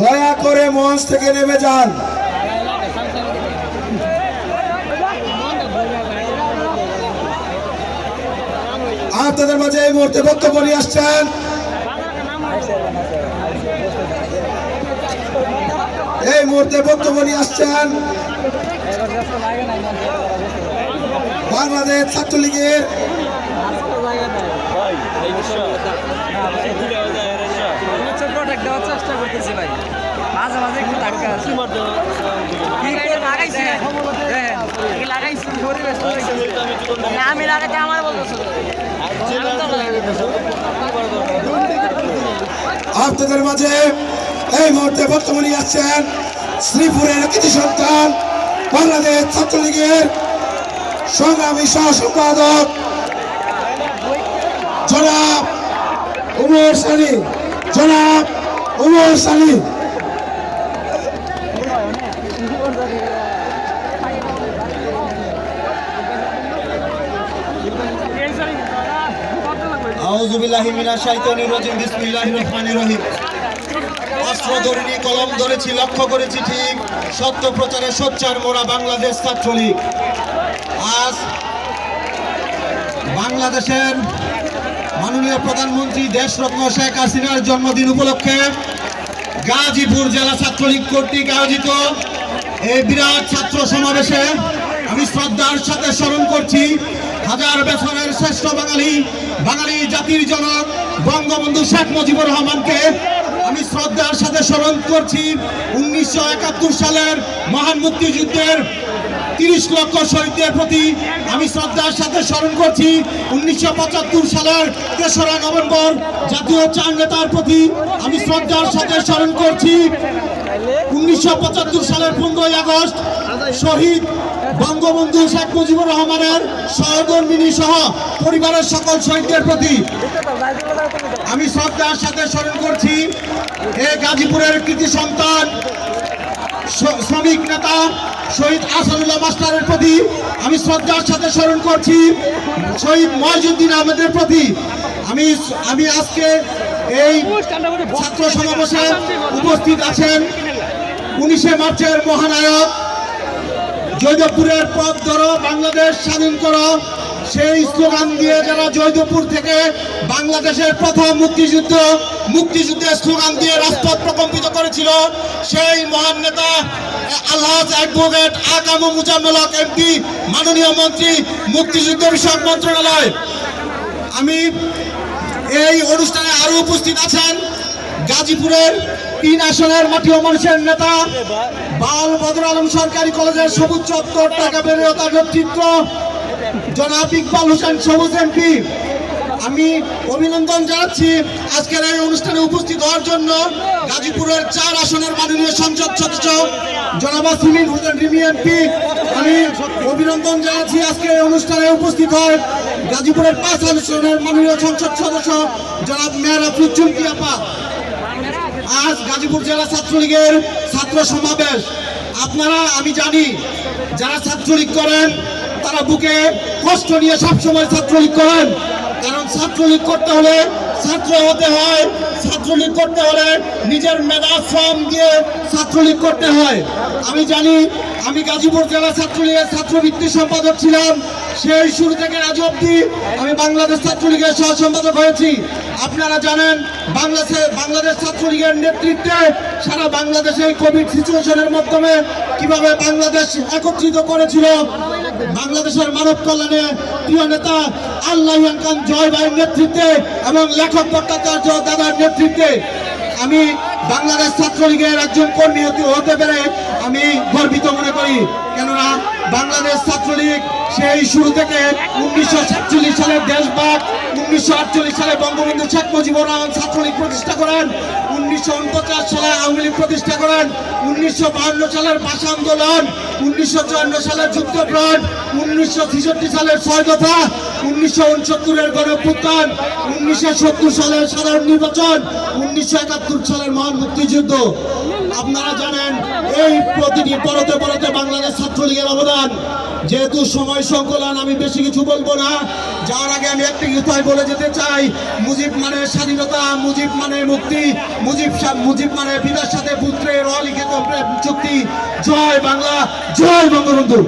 দয়া করে মঞ্চ থেকে নেমে যান। আপনাদের মাঝে এই মুহূর্তে বক্তব্য নিয়ে আসছেন। এই মুহূর্তে বক্তব্য নিয়ে আসছেন বাংলাদেশ ছাত্রলীগের চেষ্টা ভাই। মাঝে মাঝে একটু ধাক্কা আছে। কি লাগাইছি দেখেন, কি লাগাইছি পরিবেশ তো দেখতেছি। আমি লাগাতে আমার বলতেছো। আপনাদের মাঝে এই মুহূর্তে বর্তমানে আসছেন শ্রীপুরের কৃতি সন্তান বাংলাদেশ ছাত্রলীগের সংগ্রামী সহ সম্পাদক জনাব উমর সানি। জনাব উমর সানি আউযুবিল্লাহি মিনাশ শাইতানির রাজিম, বিসমিল্লাহির রহমানির রহিম। অস্ত্র ধরিনি কলম ধরেছি, লক্ষ্য করেছি ঠিক, সত্য প্রচারে সোচ্চার মোরা বাংলাদেশ ছাত্রলীগ। আজ বাংলাদেশের মাননীয় প্রধানমন্ত্রী দেশরত্ন শেখ হাসিনার জন্মদিন উপলক্ষে গাজীপুর জেলা ছাত্রলীগ কর্তৃক আয়োজিত এই বিরাট ছাত্র সমাবেশে আমি শ্রদ্ধার সাথে স্মরণ করছি হাজার বছরের শ্রেষ্ঠ বাঙালি বাঙালি জাতির জনক বঙ্গবন্ধু শেখ মুজিবুর রহমানকে আমি শ্রদ্ধার সাথে স্মরণ করছি উনিশশো একাত্তর সালের মহান মুক্তিযুদ্ধের তিরিশ লক্ষ শহীদদের প্রতি আমি শ্রদ্ধার সাথে স্মরণ করছি উনিশশো পঁচাত্তর সালের তেসরা নভেম্বর জাতীয় চার নেতার প্রতি আমি শ্রদ্ধার সাথে স্মরণ করছি। উনিশশো পঁচাত্তর সালের পনেরোই আগস্ট শহীদ বঙ্গবন্ধু শেখ মুজিবুর রহমানের সহকর্মিনী সহ পরিবারের সকল শহীদদের প্রতি আমি শ্রদ্ধার সাথে স্মরণ করছি। এ গাজীপুরের কৃতি সন্তান শ্রমিক নেতা শহীদ আসাদুল্লাহ মাস্টারের প্রতি আমি শ্রদ্ধার সাথে স্মরণ করছি, শহীদ মহিজুদ্দিন আহমেদের প্রতি। আমি আমি আজকে এই ছাত্র সমাবেশে উপস্থিত আছেন উনিশে মার্চের মহানায়ক, জয়দেবপুরের পথ ধরো, বাংলাদেশ স্বাধীন করো। সেই স্লোগান দিয়ে যারা জয়দেবপুর থেকে বাংলাদেশের প্রথম মুক্তিযুদ্ধ মুক্তিযুদ্ধের স্লোগান দিয়ে রাজপথ প্রকম্পিত করেছিল সেই মহান নেতা, আলহাজ অ্যাডভোকেট আকামু মুজাম্মেলক এমপি মাননীয় মন্ত্রী মুক্তিযুদ্ধ বিষয়ক মন্ত্রণালয়। আমি এই অনুষ্ঠানে আরও উপস্থিত আছেন গাজীপুরের তিন আসনের মাটি ও মানুষের নেতা, বাল বদর আলম সরকারি কলেজের সবুজ চত্বর, টাকা বেরোতার নেতৃত্ব, জনাব ইকবাল হোসেন সবুজ এমপি আমি অভিনন্দন জানাচ্ছি আজকের এই অনুষ্ঠানে উপস্থিত হওয়ার জন্য গাজীপুরের চার আসনের মাননীয় সংসদ সদস্য, জনাব সিমিন হোসেন রিমি এমপি। আমি অভিনন্দন জানাচ্ছি আজকের এই অনুষ্ঠানে উপস্থিত হয় গাজীপুরের পাঁচ আসনের মাননীয় সংসদ সদস্য, জনাব মেয়র আফরুজ চুমকি আপা। আজ গাজীপুর জেলা ছাত্রলীগের ছাত্র সমাবেশ। আপনারা, আমি জানি, যারা ছাত্রলীগ করেন, তারা বুকে কষ্ট নিয়ে সবসময় ছাত্রলীগ করেন। ছাত্রলীগ করতে হলে ছাত্র হতে হয়। ছাত্রলীগ করতে হলে নিজের মেধা শ্রম দিয়ে ছাত্রলীগ করতে হয়। আমি জানি, আমি গাজীপুর জেলা ছাত্রলীগের ছাত্রবৃত্তি সম্পাদক ছিলাম। সেই শুরু থেকে আজ অব্দি আমি বাংলাদেশ ছাত্রলীগের সহ সম্পাদক হয়েছি। আপনারা জানেন, বাংলাদেশে বাংলাদেশ ছাত্রলীগের নেতৃত্বে সারা বাংলাদেশে কোভিড সিচুয়েশনের মাধ্যমে কীভাবে বাংলাদেশ একত্রিত করেছিল, বাংলাদেশের মানব কল্যাণে প্রিয় নেতা আল্লাহ খান জয় ভাইয়ের নেতৃত্বে এবং লেখক ভট্টাচার্য দাদার নেতৃত্বে আমি বাংলাদেশ ছাত্রলীগের একজন কর্মী হতে- পেরে আমি গর্বিত মনে করি। বাংলাদেশ ছাত্রলীগ, সেই শুরু থেকে উনিশশো সাতচল্লিশ সালে দেশভাগ, উনিশশো সালে বঙ্গবন্ধু শেখ মুজিবুর রহমান ছাত্রলীগ প্রতিষ্ঠা করেন। উনিশশো উনপঞ্চাশ সালে আওয়ামী লীগ প্রতিষ্ঠা করেন, উনিশশো সালের ভাষা আন্দোলন, উনিশশো চুয়ান্ন সালের যুদ্ধফ্রন্ট উনিশশো সালের ছয় দফা, উনিশশো উনসত্তরের গণপুত্থান উনিশশো সত্তর সালের সাধারণ নির্বাচন, উনিশশো একাত্তর সালের মহান মুক্তিযুদ্ধ। আপনারা জানেন, এই প্রতিটি পরতে পরতে বাংলাদেশ ছাত্রলীগের অবদান। যেহেতু সময় সংকলন, আমি বেশি কিছু বলব না। যাওয়ার আগে আমি একটি কথাই বলে যেতে চাই। মুজিব মানে স্বাধীনতা, মুজিব মানে মুক্তি, মুজিব মুজিব মানে পিতার সাথে পুত্রের অলিখিত চুক্তি। জয় বাংলা, জয় বঙ্গবন্ধু।